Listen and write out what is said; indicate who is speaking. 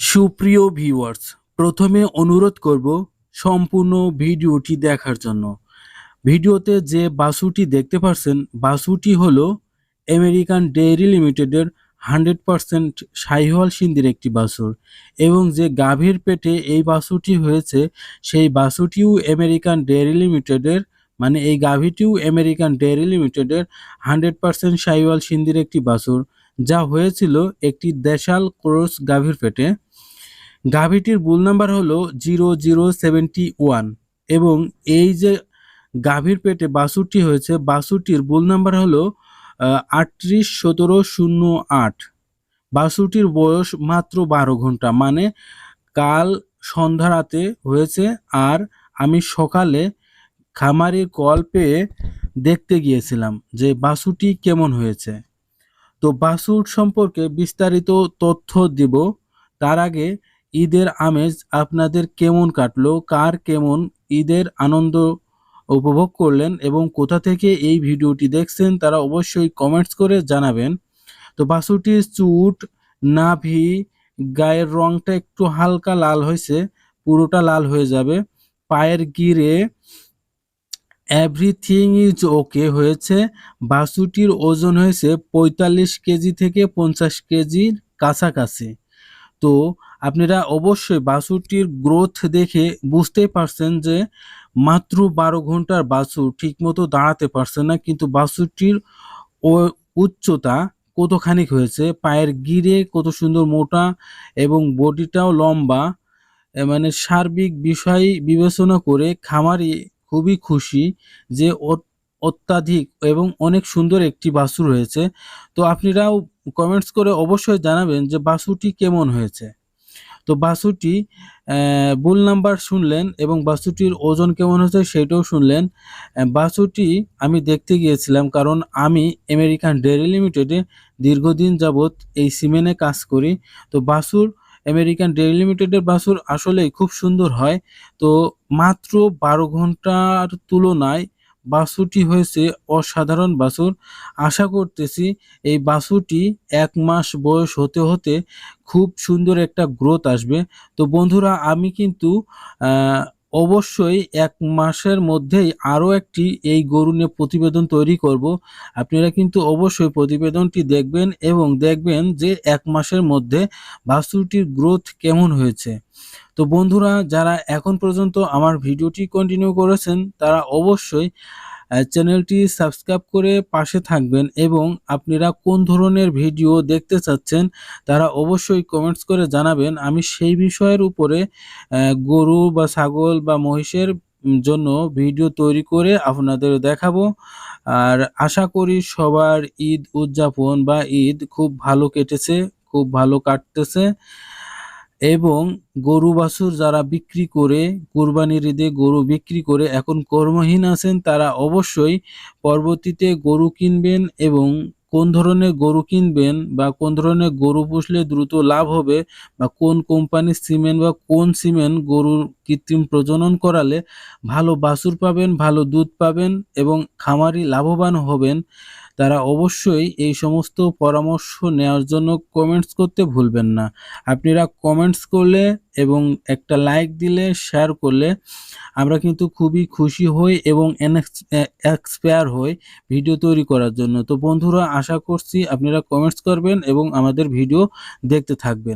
Speaker 1: সুপ্রিয় ভিউয়ার্স প্রথমে অনুরোধ করব সম্পূর্ণ ভিডিওটি দেখার জন্য। ভিডিওতে যে বাসুটি দেখতে পাচ্ছেন বাসুটি হলো আমেরিকান ডেইরি লিমিটেডের হান্ড্রেড পারসেন্ট সাহিওয়াল সিন্ধির একটি বাছুর এবং যে গাভীর পেটে এই বাছুরটি হয়েছে, সেই বাছুরটিও আমেরিকান ডেইরি লিমিটেডের মানে এই গাভীটিও আমেরিকান ডেইরি লিমিটেডের হান্ড্রেড পারসেন্ট সাহিওয়াল সিন্দির একটি বাছুর যা হয়েছিল একটি দেশাল ক্রস গাভীর পেটে। গাভীটির বুল নাম্বার হলো জিরো জিরো সেভেন্টি ওয়ান এবং এই যে গাভীর পেটে বাছুরটি হয়েছে বাছুরটির বুল নাম্বার হলো আটত্রিশ সতেরো শূন্য আট। বাছুরটির বয়স মাত্র বারো ঘণ্টা মানে কাল সন্ধ্যা রাতে হয়েছে আর আমি সকালে খামারির কল পেয়ে দেখতে গিয়েছিলাম যে বাসুটি কেমন হয়েছে। তো বাসুর সম্পর্কে বিস্তারিত তথ্য দিব, তার আগে ঈদের আমেজ আপনাদের কেমন কাটলো? কার কেমন ঈদের আনন্দ উপভোগ করলেন? এবং কোথা থেকে এই ভিডিওটি দেখছেন? তারা অবশ্যই কমেন্টস করে জানাবেন। তো বাছুরটির চুট, নাভি, গায়ের রংটা একটু হালকা লাল হয়েছে, পুরোটা লাল হয়ে যাবে। পায়ের গিরে এভরিথিং ইজ ওকে হয়েছে। বাসুটির ওজন হয়েছে পঁয়তাল্লিশ কেজি থেকে পঞ্চাশ কেজির কাছাকাছি। তো আপনারা অবশ্যই বাছুরটির গ্রোথ দেখে বুঝতেই পারছেন যে মাত্র বারো ঘণ্টার বাছুর ঠিকমতো দাঁড়াতে পারছে না, কিন্তু বাছুরটির উচ্চতা কতখানিক হয়েছে, পায়ের গিরে কত সুন্দর মোটা এবং বডিটাও লম্বা মানে সার্বিক বিষয় বিবেচনা করে খামারি খুবই খুশি যে অত- অত্যাধিক এবং অনেক সুন্দর একটি বাছুর হয়েছে। তো আপনারাও কমেন্টস করে অবশ্যই জানাবেন যে বাছুরটি কেমন হয়েছে। তো বাসুটি বুল নাম্বার শুনলেন এবং বাসুটির ওজন কেমন হচ্ছে সেটাও শুনলেন। বাসুটি আমি দেখতে গিয়েছিলাম কারণ আমি আমেরিকান ডেয়ারি লিমিটেডে দীর্ঘদিন যাবৎ এই সিমেনে কাজ করি। তো বাসুর, আমেরিকান ডেয়ারি লিমিটেডের বাসুর আসলেই খুব সুন্দর হয়। তো মাত্র বারো ঘণ্টার তুলনায় বাছুরটি হয়েছে অসাধারণ বাসুর। আশা করতেছি এই বাসুটি এক মাস বয়স হতে হতে খুব সুন্দর একটা গ্রোথ আসবে। তো বন্ধুরা, আমি কিন্তু অবশ্যই এক মাসের মধ্যেই আরও একটি এই গরু নিয়ে প্রতিবেদন তৈরি করব। আপনারা কিন্তু অবশ্যই প্রতিবেদনটি দেখবেন এবং দেখবেন যে এক মাসের মধ্যে বাস্তুটির গ্রোথ কেমন হয়েছে। তো বন্ধুরা, যারা এখন পর্যন্ত আমার ভিডিওটি কন্টিনিউ করেছেন, তারা অবশ্যই চ্যানেলটি সাবস্ক্রাইব করে পাশে থাকবেন এবং আপনারা কোন ধরনের ভিডিও দেখতে চাচ্ছেন, তারা অবশ্যই কমেন্টস করে জানাবেন। আমি সেই বিষয়ের উপরে গরু বা ছাগল বা মহিষের জন্য ভিডিও তৈরি করে আপনাদের দেখাবো। আর আশা করি সবার ঈদ উদযাপন বা ঈদ খুব ভালো কেটেছে, খুব ভালো কাটতেছে। এবং গরু বাছুর যারা বিক্রি করে, কুরবানির ঈদে গরু বিক্রি করে এখন কর্মহীন আছেন, তারা অবশ্যই পরবর্তীতে গরু কিনবেন এবং কোন ধরনের গরু কিনবেন বা কোন ধরনের গরু পুষলে দ্রুত লাভ হবে বা কোন কোম্পানির সিমেন্ট বা কোন সিমেন্ট গরুর কৃত্রিম প্রজনন করালে ভালো বাছুর পাবেন, ভালো দুধ পাবেন এবং খামারি লাভবান হবেন। তারা অবশ্যই এই সমস্ত পরামর্শ নেওয়ার জন্য কমেন্টস করতে ভুলবেন না। আপনারা কমেন্টস করলে এবং একটা লাইক দিলে শেয়ার করলে আমরা কিন্তু খুবই খুশি হই এবং এক্সপায়ার হই ভিডিও তৈরি করার জন্য। তো বন্ধুরা, আশা করছি আপনারা কমেন্টস করবেন এবং আমাদের ভিডিও দেখতে থাকবেন।